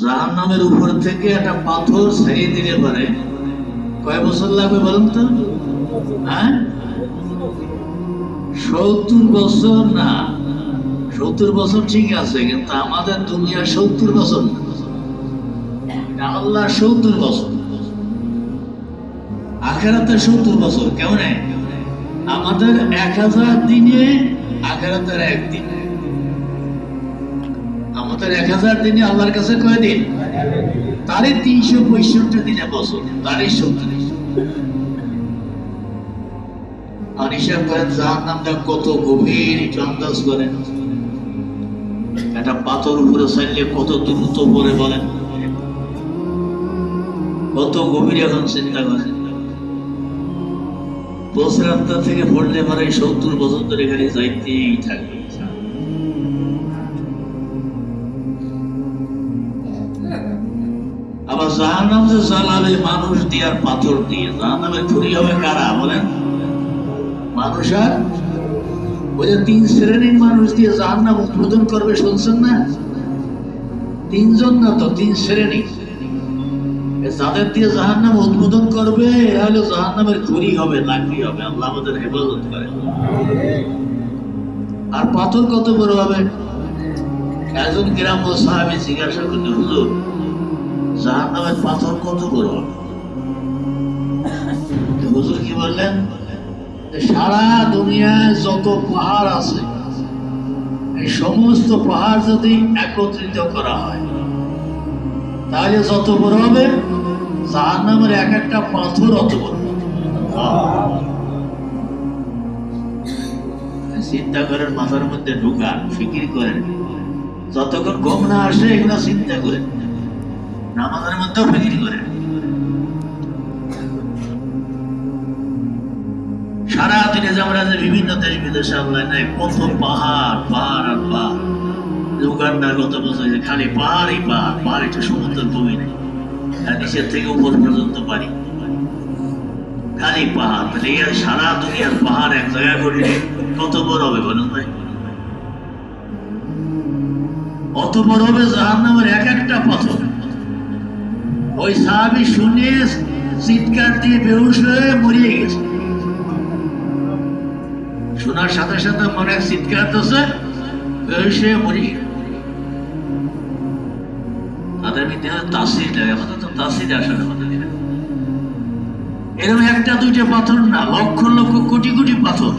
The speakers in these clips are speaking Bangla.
জাহান নামের উপর থেকে একটা পাথর ছেড়ে দিলে পারে কয় বছর লাগবে বলুন তো? হ্যাঁ? সত্তর বছর না। সত্তর বছর ঠিক আছে, কিন্তু আমাদের দুনিয়া সত্তর বছর আল্লাহ সত্তর বছর। আখেরাতে সত্তর বছর কেমন আমাদের এক হাজার দিনে আখেরাতের একদিন। আমাদের এক হাজার দিনে আল্লাহর কাছে কয় দিন? তারই তিনশো পঁয়ষট্টি দিনে বছর। তারই সত্তর আর হিসাব করেন যার নামটা কত গভীর করেন। একটা পাথর উপরে চাইলে কত দ্রুত পরে বলেন। কত গভীর এখন চিন্তা করেন। থেকে পড়লে পরে সত্তর বছর ধরে এখানে যাইতেই থাকবে। মানুষ দিয়ে পাথর দিয়ে হবে কারা, বলেন? মানুষ আর? তিন শ্রেণির মানুষ দিয়ে জাহান নাম উদ্বোধন করবে, শুনছেন না? তিনজন না তো, তিন শ্রেণি। যাদের দিয়ে উদ্বোধন করবে, এরা হলো হবে লাকড়ি হবে, আল্লাহ আমাদের হেফাজত করে। আর পাথর কত বড় হবে? একজন গ্রাম্য সাহাবি জিজ্ঞাসা করলে হুজুর জাহান নামের পাথর কত বড়? হুজুর কি বললেন? সারা দুনিয়ায় যত পাহাড় আছে, এই সমস্ত পাহাড় যদি একত্রিত করা হয়, তাহলে যত বড় হবে? জাহান নামের এক একটা পাথর অত বড়। চিন্তা করেন, মাথার মধ্যে ঢুকান, ফিকির করেন। যতক্ষণ গম না আসে, এগুলো চিন্তা করেন। নামাজের মধ্যেও ফিকির করেন সারা দিনে আমরা যে বিভিন্ন দেশ বিদেশে আল্লাহ নাই কত পাহাড় পাহাড় আর পাহাড়। উগান্ডার কত বছর যে খালি পাহাড়ই পাহাড় পাহাড় একটা সমুদ্রের ভূমি নেই। নিচের থেকে উপর পর্যন্ত পারি খালি পাহাড় তাহলে এই সারা দুনিয়ার পাহাড় এক জায়গায় করলে কত বড় হবে বলুন ভাই? অত বড় হবে জাহান নামের এক একটা পাথর। ওই সাহাবি শুনে চিৎকার দিয়ে বেহুশ হয়ে মরিয়ে গেছে। শোনার সাথে সাথে মনে চিৎকার দিচ্ছে বেহুশ হয়ে মরিয়ে তাদের মধ্যে তাসির আমাদের তো তাসির আমাদের এরকম একটা দুইটা পাথর না, লক্ষ লক্ষ কোটি কোটি পাথর।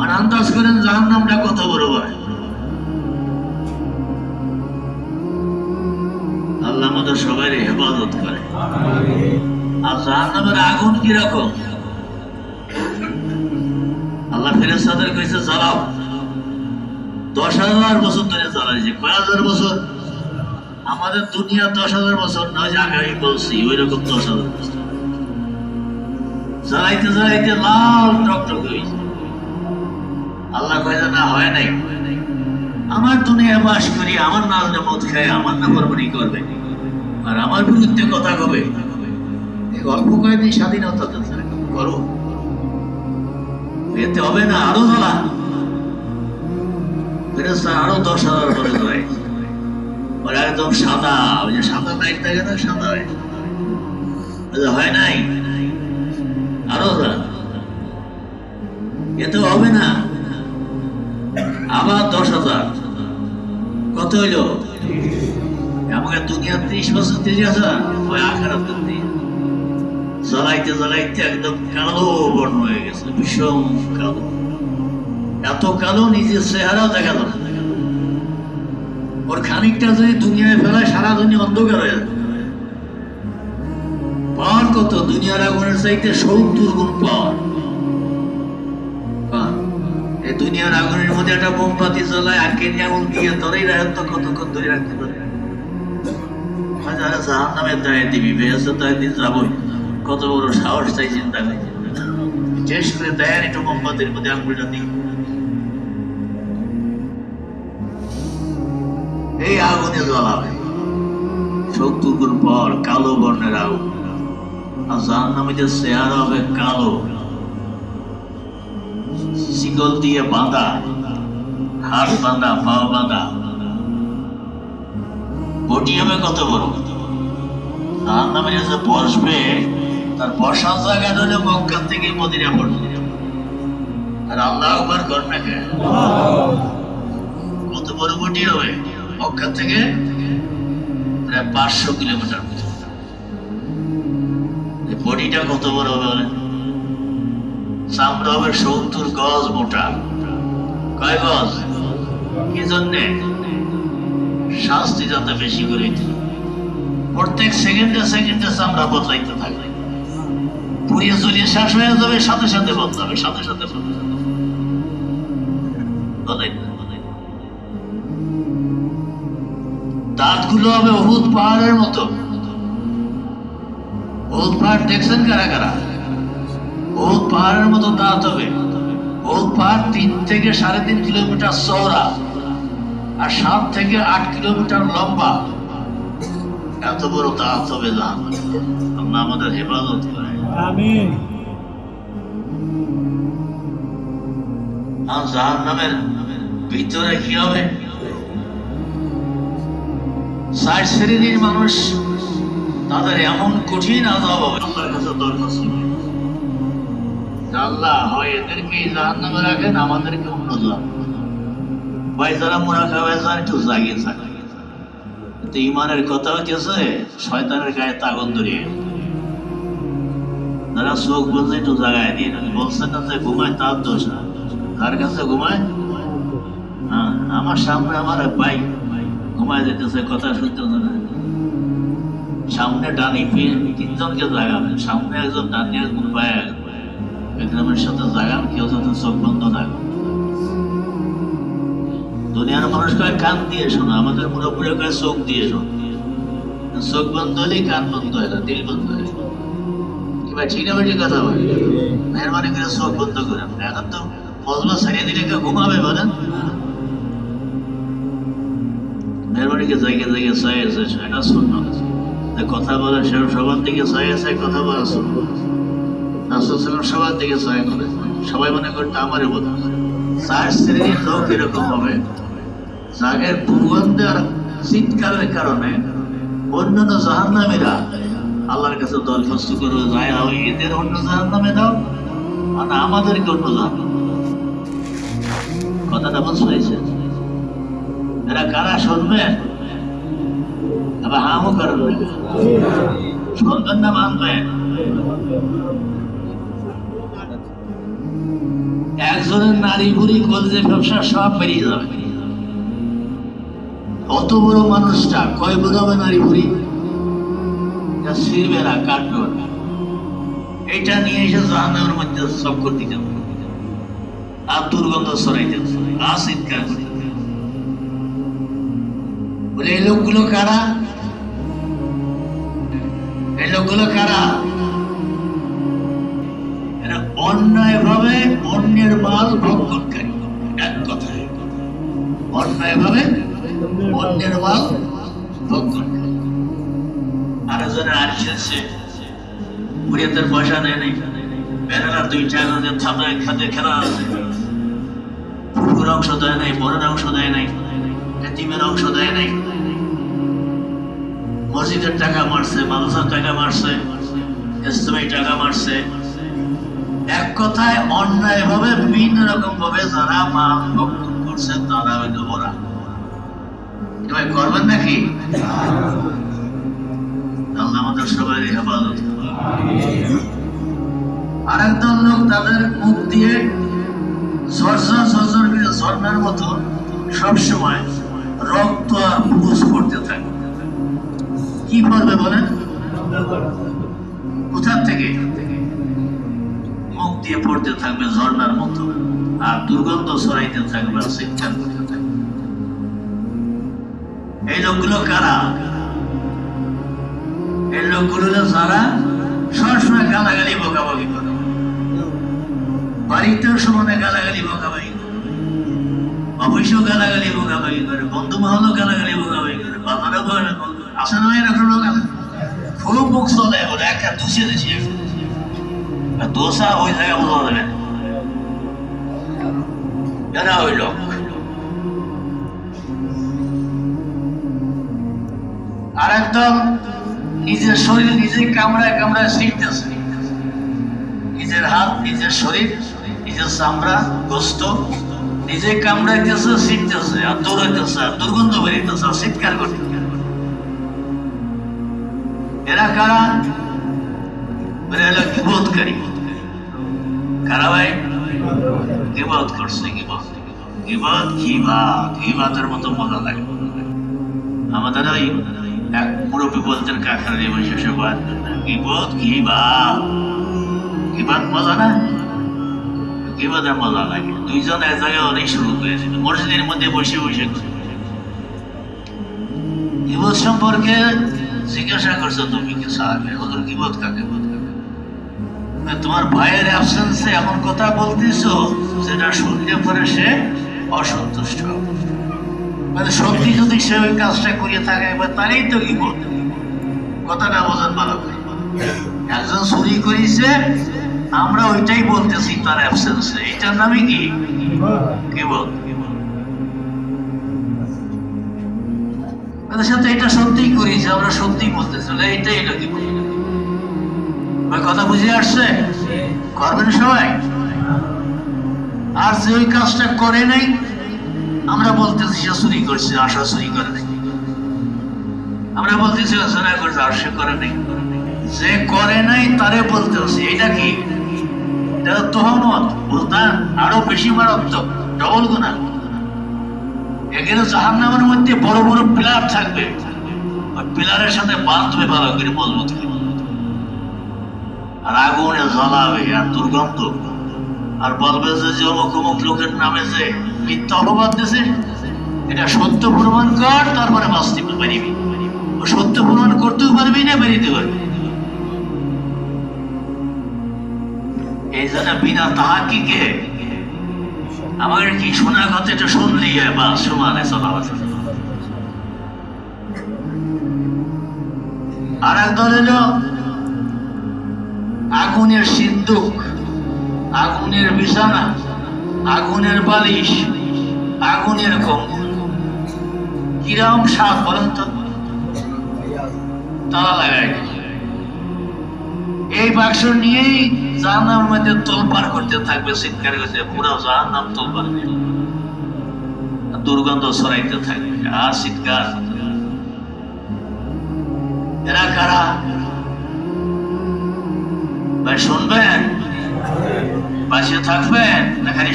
আর আন্দাজ করেন জাহান নামটা কত বড় হয়। আমাদের সবাই হেফাজত করে। আর জাহান নামের আগুন কীরকম আল্লাহ ফেরেস্তাদের কইছে, জ্বালাও। দশ হাজার বছর ধরে জ্বালাইছে। কয় হাজার বছর? আমাদের দুনিয়া দশ হাজার বছর, নয় যে আগে বলছি ওই রকম দশ হাজার বছর। জ্বালাইতে জ্বালাইতে লাল টকটক হয়েছে আল্লাহ কয় না, হয় নাই। আমার দুনিয়া বাস করি, আমার নাজ মত খায়, আমার না কোরবানি করবে। আর আমার বিরুদ্ধে কথা কবে? এই অল্প কয়েকদিন স্বাধীনতা করো এতে হবে না, আরও জ্বালা। ফেরেস্তা আরও দশ হাজার করে ওরা একদম সাদা, ওই যে সাদা লাইট থাকে না, সাদা হয় নাই, আরও। এতে হবে না। আবার দশ হাজার। কত হইল? আমাকে দুনিয়া ত্রিশ বছর হাজার। ওই জ্বালাইতে জ্বালাইতে একদম কালো বর্ণ হয়ে গেছে, ভীষণ কালো। এত কালো নিজের চেহারা দেখা যাবে। ওর খানিকটা যদি দুনিয়ায় ফেলায়, সারা দুনিয়া অন্ধকার হয়ে যাবে। পাওয়ার কত? দুনিয়ার আগুনের চাইতে সত্তর গুণ পাওয়ার। এই দুনিয়ার আগুনের মধ্যে একটা মোমবাতি জ্বলায় কেন আগুন দিয়ে ধরেই রাখেন তো কতক্ষণ ধরে রাখতে পারে দিই এই আগুনে পর কালো বর্ণের আগুন। আর জাহান নামে যে চেহারা হবে কালো। শিকল দিয়ে বাঁধা, হাত বাঁধা, পা বাঁধা। বটি হবে কত বড়? তার নামে যে বসবে, তার বসার জায়গাটা হলো মক্কা থেকে মদিনা পড়বে আর আল্লাহ আকবার কর না কত বড় বটি হবে? মক্কা থেকে প্রায় পাঁচশো কিলোমিটার পর্যন্ত বডিটা কত বড় হবে বলেন? চামড়া হবে সত্তর গজ মোটা। কয় গজ? কি জন্যে? শাস্তি যাতে বেশি করে প্রত্যেক সেকেন্ডে সেকেন্ডে চামড়া বদলাইতে থাকবে। পুড়িয়ে শেষ হয়ে যাবে, সাথে সাথে বদলাবে, সাথে সাথে। দাঁতগুলো হবে পাহাড়ের মতো। পাহাড় দেখছেন কারা কারা? পাহাড়ের মতো দাঁত হবে। পাহাড় তিন থেকে সাড়ে তিন কিলোমিটার চওড়া। আর সাত থেকে আট কিলোমিটার লম্বা। এত বড় দাঁত হবে আল্লাহ আমাদের হেফাজত করে। আমিন। জাহান নামের ভিতরে কি হবে? ষাট শ্রেণির মানুষ তাদের এমন কঠিন আজাব হবে। আল্লাহর কাছে দরখাস্ত আল্লাহ হয় এদেরকে জাহান নামে রাখেন আমাদেরকে অন্য জাহান ভাই, যারা মোরা খাবে যারা একটু জাগিয়ে থাকে। কিন্তু ইমানের কথা হচ্ছে শয়তানের গায়ে তাগন ধরিয়ে। তারা চোখ বলছে একটু জাগায় দিয়ে বলছেন না যে ঘুমায়, তার দোষ না। কার কাছে ঘুমায়? হ্যাঁ আমার সামনে আমার ভাই ঘুমায় যেতেছে, কথা শুনতেছে না। সামনে ডানি তিনজনকে জাগাবেন। সামনে একজন, ডানি একজন, পায়ে একজন। একজনের সাথে জাগান, কেউ যাতে চোখ বন্ধ করে। দুনিয়ার মানুষ কয় কান দিয়ে শোনো আমাদের মুরব্বীরা কয় চোখ দিয়ে শোনো। চোখ বন্ধ হলেই কান বন্ধ হয় না দিল বন্ধ হয় কিংবা ঠিক কথা বলি মেহরবানি করে চোখ বন্ধ করেন এখন তো ছাড়িয়ে দিলে কেউ ঘুমাবে বলেন করে জায়গায় জায়গায় আছে শূন্য। কথা সে সবার দিকে ছয় আছে কথা বলা শূন্য। সবার দিকে ছয় করে। সবাই মনে করতো আমারই বোধ চার শ্রেণির লোক এরকম হবে। চিৎকারের কারণে অন্যান্য আল্লাহর কাছে দরখাস্ত করবে এদের অন্য দাও অন্য কথাটা পেরেছেন? এরা কারা শুনবেন আবার হামও করবেন শুনবেন না মানবেন একজনের নারী বুড়ি কলজে ব্যবসা সব বেরিয়ে যাবে। অত বড় মানুষটা? কয় বড় হবে নারী বুড়ি? যা ছিঁড়বে না কাটবে না। এটা নিয়ে এসে জাহান্নামের মধ্যে চক্কর দিতে হবে। আর দুর্গন্ধ হবে। আর চিৎকার বলে? এই লোকগুলো কারা? এই লোকগুলো কারা? এরা অন্যায় ভাবে অন্যের মাল ভক্ষণকারী। এক কথায়। অন্যায় ভাবে ভক্ষণকারী আর একজনে আর খেলছে। বুড়িয়াদের পয়সা নেয় নাই। বেড়ালার দুই দিয়ে থানায় খাতে খেলা আছে। পুকুর অংশ দেয় নাই বড়ের অংশ দেয় নাই, এতিমের অংশ দেয় নাই। মসজিদের টাকা মারছে, মাদ্রাসার টাকা মারছে, ইসলামী টাকা মারছে। এক কথায় অন্যায় ভাবে বিভিন্ন রকম ভাবে যারা মাল ভক্ষণ করছে, তারা হইল ওরা এবার করবেন নাকি? আমাদের সবাই হেফাজত। আর একদল লোক তাদের মুখ দিয়ে ঝরঝর ঝরঝর করে মতো সবসময় রক্ত আর পুরুষ করতে থাকে। কি করবে বলেন? কোথার থেকে? মুখ দিয়ে পড়তে থাকবে ঝর্ণার মতো আর দুর্গন্ধ ছড়াইতে থাকবে আর এই লোকগুলো কারা? এই লোকগুলো যারা সবসময় গালাগালি, বকাবকি করে। বাড়িতেও সমানে গালাগালি, বকাবকি করে। অফিসেও গালাগালি, বকাবকি করে। বন্ধু মহলও গালাগালি, বকাবকি করে। বাজারও আসে না, এরকম লোক খুব মুখ চলে বলে একটা দুষে দিছি। দোষা ওই জায়গায় বোঝা যাবে না। ওই লোক। আর একদম নিজের শরীর নিজে কামড়ায় কামড়ায় শিখতেছে নিজের হাত, নিজের শরীর, নিজের চামড়া, গোস্ত নিজে কামড়াইতেছে শিখতেছে আর দৌড়াইতেছে আর দুর্গন্ধ বেরিতেছে আর চিৎকার করতে এরা কারা? এরা হলো কিবোধকারী কারা ভাই? গিবাদ করছে গিবাদ গিবাদ ঘিবাদ গিবাদের মতো মজা লাগে। আমাদের ওই মুরব্বী বলতেন কাকার বসে সবার গিবত ঘিবাদ গিবাদ মজা না? গিবাদের মজা লাগে? দুইজন এক জায়গায় অনেক শুরু করেছিল। মসজিদের মধ্যে বসে বসে গিবত সম্পর্কে জিজ্ঞাসা করছ, তুমি কি সাহাবে ওদের গিবত কাকে তোমার ভাইয়ের অ্যাবসেন্সে এমন কথা বলতেছো, যেটা শুনলে পরে সে অসন্তুষ্ট মানে সত্যি যদি সে ওই কাজটা করিয়ে থাকে, এবার তারই তো কি বলতে কথাটা বোঝান ভালো করে। একজন চুরি করেছে, আমরা ওইটাই বলতেছি তার অ্যাবসেন্সে এটার নামে কি? কি বল? সাথে এটা সত্যিই করেছে, আমরা সত্যিই বলতেছি এটা কি কথা বুঝে আসছে? করবেন সবাই? আর যে ওই কাজটা করে নাই আমরা বলতেছি সে চুরি করছে, আশা চুরি করে নাই। আমরা বলতেছি ও করছে, আর সে করে নাই। যে করে নাই, তারে বলতেছি এটা কি? বুঝতাম আরও বেশি মারাত্মক ডবল গুণা। এখানে জাহান্নামের মধ্যে বড় বড় পিলার থাকবে। ওই পিলারের সাথে বাঁধবে ভালো করে মজবুত আর আগুনে আর দুর্গন্ধ। আর বলবে যে যে অমুক অমুক লোকের নামে যে মিথ্যা অপবাদ দিছে এটা সত্য প্রমাণ কর, তারপরে বাঁচতে পারিবি সত্য প্রমাণ করতেও পারবি না বেরিতে পারবি এই জন্য বিনা তাহাকিকে আমাদের কি শোনা কথা এটা শুনলি বা সমানে চলা আর এক এলো, আগুনের সিদ্ধুক আগুনের বিছানা, আগুনের বালিশ, আগুনের কম্বল কিরম সাপ বলেন তো? লাগাই এই বাক্স নিয়েই জাহান্নাম মধ্যে তোলপার করতে থাকবে চিৎকার করতে পুরো জাহান্নাম তোলপার দুর্গন্ধ ছড়াইতে থাকবে। আর চিৎকার। এরা কারা? ভাই, শুনবেন? পাশে থাকবেন না খালি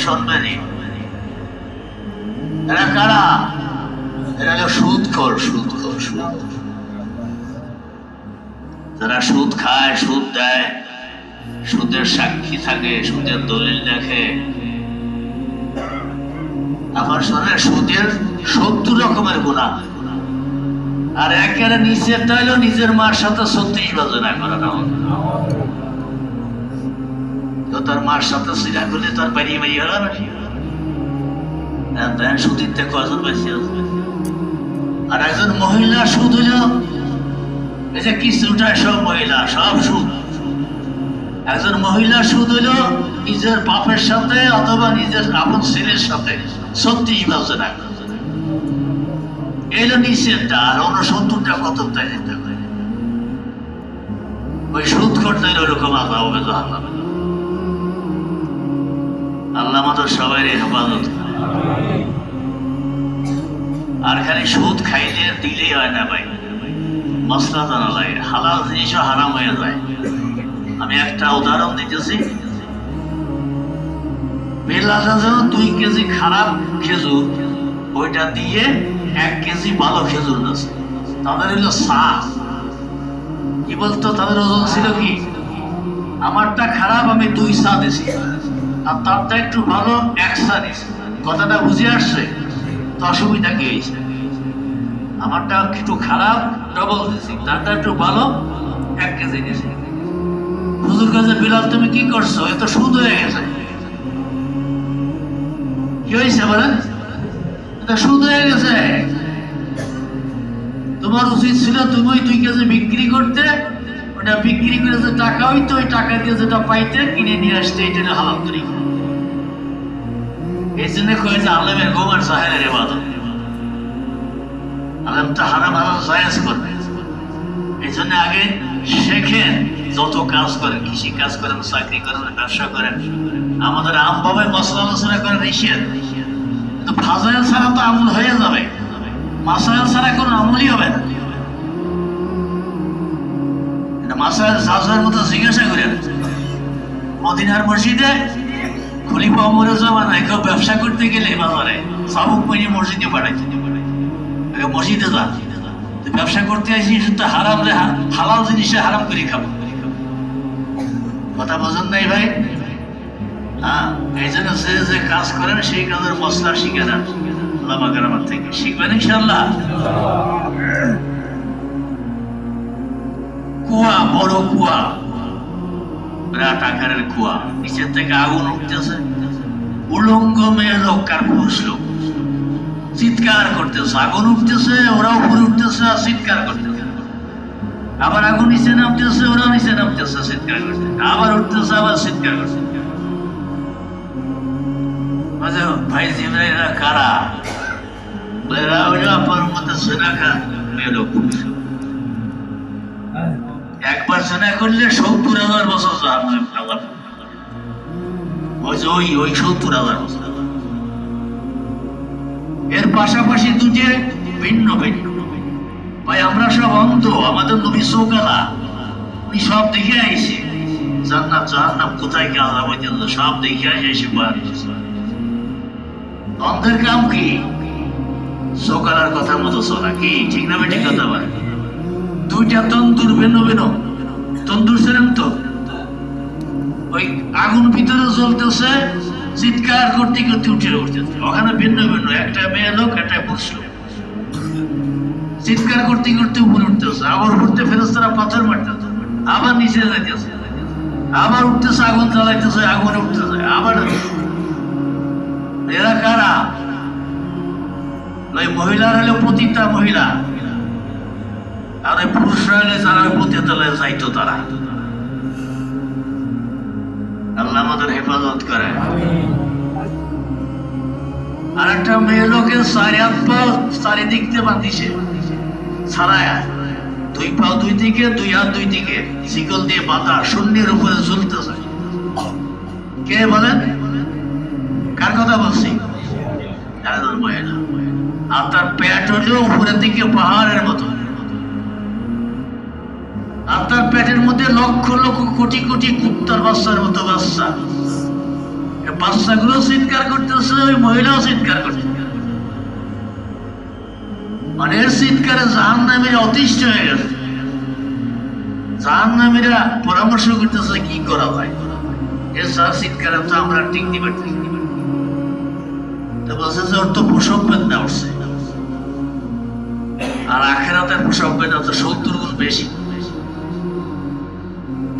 এরা কারা? এরা হলো সুদ খোর সুদ খোর সুদ যারা সুদ খায়, সুদ দেয়, সুদের সাক্ষী থাকে, সুদের দলিল দেখে। আমার শোনে সুদের সত্তর রকমের গুণা। আর একেবারে নিচেরটা হলো নিজের মার সাথে ছত্রিশ বাজনা করানো। তো তার মার সাথে সিরা করলে তার বাড়ি বাড়ি হলো না? কজন বেশি আর একজন মহিলা সুদ হইল এই যে সব মহিলা, সব সুদ। একজন মহিলা সুদ হইল নিজের বাপের সাথে অথবা নিজের আপন ছেলের সাথে। এলো আর উনসত্তরটা কত তাই ওই সুদ করতে ওরকম আল্লাহ হবে জাহান্নামে। আল্লাহ আমাদের সবাই হেফাজত আর খালি সুদ খাইলে দিলেই হয় না ভাই। মশলা জানা লাগে হালাল জিনিসও হারাম হয়ে যায়। আমি একটা উদাহরণ দিতেছি। দুই কেজি খারাপ খেজুর, ওইটা দিয়ে এক কেজি ভালো খেজুর আছে তাদের হইল সা কি বলতো, তাদের ওজন ছিল কি? আমারটা খারাপ, আমি দুই সা দিছি। আর তারটা একটু ভালো, এক সা কথাটা বুঝে আসছে? তো অসুবিধা কি হয়েছে আমারটা একটু খারাপ ডবল দিছি। তারটা একটু ভালো, এক কেজি দিছি হুজুর কাছে, বিলাল, তুমি কি করছ? এত সুদ হয়ে গেছে। কি হয়েছে বলেন? এটা সুদ হয়ে গেছে। তোমার উচিত ছিল তুমি দুই কেজি বিক্রি করতে ওটা বিক্রি করে যে টাকা হইতো, ওই টাকা দিয়ে যেটা পাইতে কিনে নিয়ে আসতে, এটা হালাল করি এই জন্য কয়ে যে আলেমের গোমার সাহেবের এবাদত আলেম তো হারাম হারাম করবে। এই জন্য আগে শেখেন যত কাজ করেন, কৃষি কাজ করেন, চাকরি করেন, ব্যবসা করেন। আমাদের আমভাবে মশলা আলোচনা করেন নিষেধ কিন্তু ছাড়া তো আমল হয়ে যাবে। মাসাইল ছাড়া কোনো আমলই হবে না। মাসাইল সাজার মতো জিজ্ঞাসা করেন মদিনার মসজিদে খলিফা অমরের জামানায় কেউ ব্যবসা করতে গেলে বাজারে সাবুক পাইনি মসজিদে পাঠাইছে। মসজিদে যা। ব্যবসা করতে আসি, শুধু হারাম রে হালাল জিনিসে হারাম করে খাব। কথা বোঝেন নাই ভাই? হ্যাঁ এই জন্য যে কাজ করেন, সেই কাজের মশলা শিখে নেন লামা গ্রামার থেকে। শিখবেন ইনশাল্লাহ কুয়া বড় কুয়া। বিরাট আকারের কুয়া। নিচের থেকে আগুন উঠতেছে। উলঙ্গ মেয়ে লোক কার পুরুষ লোক। চিৎকার করতেছে। আগুন উঠতেছে ওরা উপরে উঠতেছে আর চিৎকার করতেছে। আবার আগুন নিচে নামতেছে ওরা নিচে নামতেছে চিৎকার করতে আবার উঠতেছে আবার চিৎকার করতে মাঝে ভাই জিব্রাইলরা কারা? বলে, এরা হইল আপনার মেয়ে লোক পুরুষ। একবার সেনা করলে সত্তর হাজার বছর আল্লাহ ওই ওই সত্তর হাজার বছর। এর পাশাপাশি দুটে ভিন্ন ভিন্ন। ভাই, আমরা সব অন্ধ, আমাদের নবী চৌকালা উনি সব দেখে আইছে। জান্নাত, জাহান্নাম, কোথায় কি আলাদা পর্যন্ত সব দেখে আইসে অন্ধের কাম কি? চৌকালার কথা মতো চলা কি? ঠিক না বেঠিক কথা বলে? দুইটা তন্দুর ভিন্ন ভিন্ন তন্দুর সেরম তো। ওই আগুন ভিতরে জ্বলতেছে, চিৎকার করতে করতে উঠে উঠতেছে। ওখানে ভিন্ন ভিন্ন, একটা মেয়ে লোক, একটা পুরুষ লোক। চিৎকার করতে করতে উপরে উঠতেছে। আবার উঠতে ফেরস্তারা পাথর মারতেছে। আবার নিচে যাইতেছে। আবার উঠতেছে, আগুন জ্বালাইতেছে, আগুনে উঠতেছে। আবার এরা কারা? ওই মহিলার হলো পতিতা মহিলা। আর পুরুষরা হলে যারা পতিতালয়ে যাইতো তারা। আল্লাহ আমাদের হেফাজত করে। আর একটা মেয়ে লোকের চারি হাত পা চারিদিক দিয়ে বাঁধিছে। ছাড়ায় দুই পা দুই দিকে, দুই হাত দুই দিকে শিকল দিয়ে বাঁধা শূন্যের উপরে ঝুলতেছে। কে বলেন? কার কথা বলছি? আর তার পেট হলো উপরের দিকে পাহাড়ের মতো। আর তার পেটের মধ্যে লক্ষ লক্ষ কোটি কোটি কুত্তার বাচ্চার মতো বাচ্চা। এই বাচ্চাগুলো চিৎকার করতেছে, ওই মহিলাও চিৎকার করছে। মানে চিৎকারে জাহান নামীরা অতিষ্ঠ হয়ে গেছে। জাহান নামীরা পরামর্শ করতেছে, কি করা যায়? এর যার চিৎকারে তো আমরা টিকতে পারছি তো বলছে যে ওর তো প্রসব বেদনা উঠছে আর আখেরাতের প্রসব বেদনা তো সত্তর গুণ বেশি।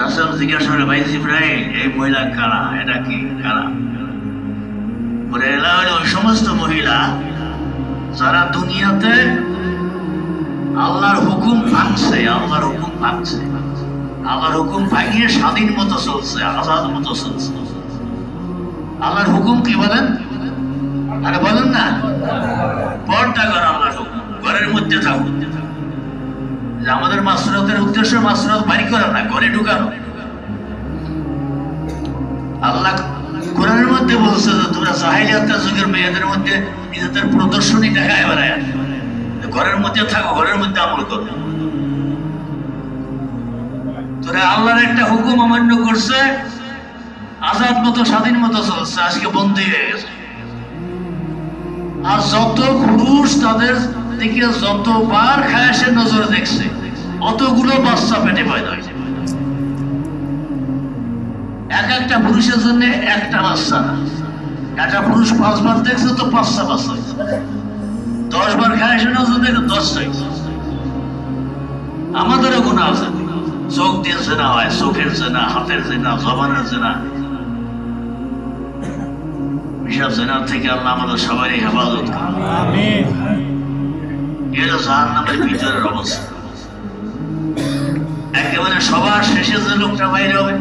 রাসেল জিজ্ঞাসা করে ভাই ইব্রাহিম এই মহিলা কারা এটা কি কারা বলে এরা হলো ওই সমস্ত মহিলা যারা দুনিয়াতে আল্লাহর হুকুম ভাঙছে আল্লাহর হুকুম ভাঙছে। আল্লাহর হুকুম ভাঙিয়ে স্বাধীন মতো চলছে, আজাদ মতো চলছে। আল্লাহর হুকুম কি বলেন? আরে বলেন না। পর্দা কর আল্লাহর হুকুম, ঘরের মধ্যে থাকুন আমাদের মাসরতের উদ্দেশ্য মাসরত বাড়ি করা না, ঘরে ঢুকানো। আল্লাহ কোরআনের মধ্যে বলছে যে তোমরা জাহিলিয়াতের যুগের মেয়েদের মধ্যে নিজেদের প্রদর্শনী দেখায় বেড়ায়। ঘরের মধ্যে থাকো, ঘরের মধ্যে আমল করো। তোরা আল্লাহর একটা হুকুম অমান্য করছে, আজাদ মতো, স্বাধীন মতো চলছে, আজকে বন্দী হয়ে গেছে। আর যত পুরুষ তাদের দিকে যতবার খায়াসে নজরে দেখছে, অতগুলো বাচ্চা পেটে পয়দা হয়েছে এক একটা পুরুষের জন্য একটা বাচ্চা। না একটা পুরুষ পাঁচবার দেখছে তো পাঁচটা বাচ্চা। দশ বার খায়াসে নজর দেখে দশটা হয়েছে আমাদেরও গুণা আছে। চোখ দিয়ে জেনা হয়, চোখের জেনা, হাতের জেনা, জবানের জেনা। এসব জেনার থেকে আল্লাহ আমাদের সবারই হেফাজত আমিন। এটা জাহান নামের ভিতরের অবস্থা। একেবারে সবার শেষে যে লোকটা বাইরে হবে,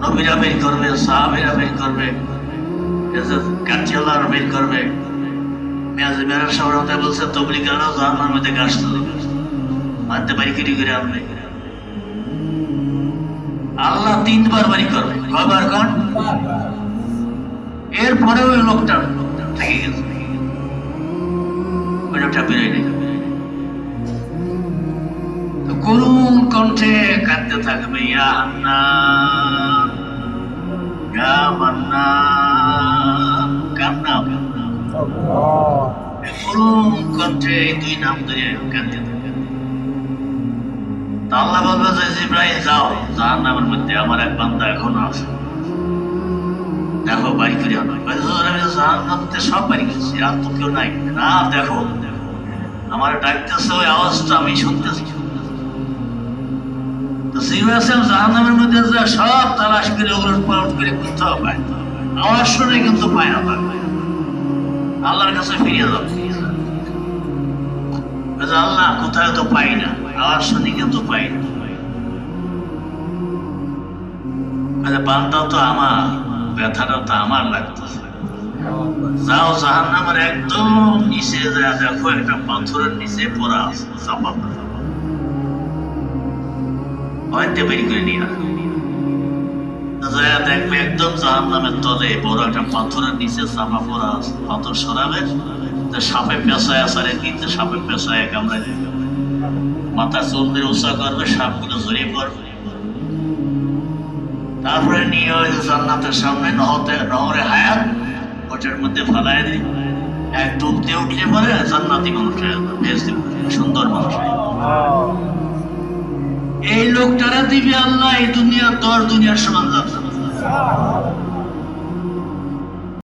নবীরা বের করবে, সাহাবিরা বের করবে কাঠিয়ালার বের করবে। মেয়াজে মেরার শহর হতে বলছে তবলিকারা জাহান নামের থেকে আসতে দেবে মানতে পারি কিরি আনবে। আল্লাহ তিনবার বাড়ি করবে। কয়বার কন? এরপরে লোকটা থেকে গেছে। করুণ কণ্ঠে থাকবে করুণ কণ্ঠে নাম কাঁদতে থাকবে। আল্লাহ বলবে যে, জিব্রাইল যাও জাহান নামের মধ্যে আমার এক বান্দা এখনও আছে। দেখো বাড়ি তো সব বাড়ি গেছি আর তো কেউ নাই না দেখো আমার ডাকতেছে ওই আওয়াজটা আমি শুনতেছি ফিরে আল্লাহ কোথায় তো পাই না আওয়াজ শুনি কিন্তু পাই না তো আমার ব্যথাটা আমার লাগতেছে। যাও জাহান নামের একদম নিচে যা দেখো একটা পাথরের নিচে পড়া আছে, চাপা হয়তো বের করে নিয়ে। দেখবে একদম জাহান নামের তলে বড় একটা পাথরের নিচে চাপা পড়া আছে। পাথর সরাবে সাপে পেঁচায় আসারে নিতে সাপে পেঁচায় কামড়ায় মাথা চুল দিয়ে উঁচা করবে, সাপগুলো জড়িয়ে পড়বে। তারপরে নিয়ে ওই জান্নাতের সামনে নহতে নহরে হায়াত, ওটার মধ্যে ফালায় দিই। এক ডুব দিয়ে উঠলে পরে জান্নাতি মানুষ ভেজ দিব সুন্দর মানুষ এই লোকটারা দিবে আল্লাহ, এই দুনিয়ার দশ দুনিয়ার সমান যাত্রা